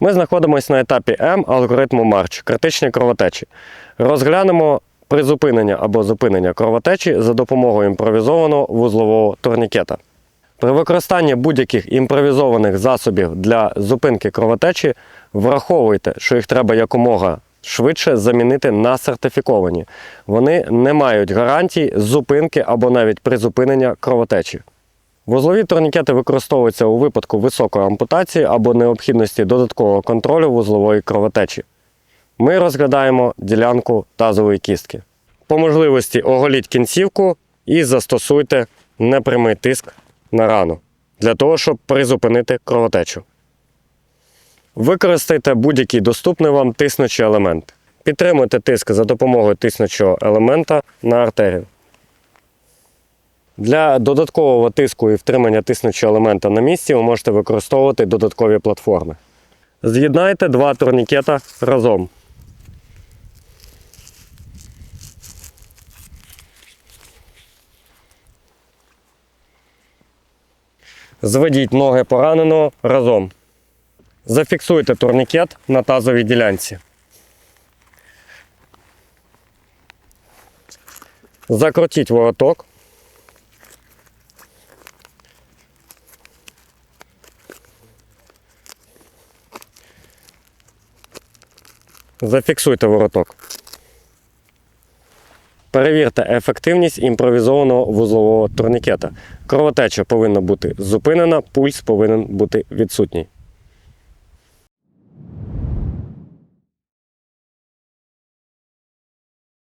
Ми знаходимося на етапі М алгоритму Марч критичні кровотечі. Розглянемо призупинення або зупинення кровотечі за допомогою імпровізованого вузлового турнікета. При використанні будь-яких імпровізованих засобів для зупинки кровотечі враховуйте, що їх треба якомога швидше замінити на сертифіковані. Вони не мають гарантій зупинки або навіть призупинення кровотечі. Вузлові турнікети використовуються у випадку високої ампутації або необхідності додаткового контролю вузлової кровотечі. Ми розглядаємо ділянку тазової кістки. По можливості оголіть кінцівку і застосуйте непрямий тиск на рану для того, щоб призупинити кровотечу. Використайте будь-який доступний вам тиснучий елемент. Підтримуйте тиск за допомогою тиснучого елемента на артерію. Для додаткового тиску і втримання тиснучого елемента на місці ви можете використовувати додаткові платформи. З'єднайте два турнікета разом. Зведіть ноги пораненого разом. Зафіксуйте турнікет на тазовій ділянці. Закрутіть вороток. Зафіксуйте вороток. Перевірте ефективність імпровізованого вузлового турнікета. Кровотеча повинна бути зупинена, пульс повинен бути відсутній.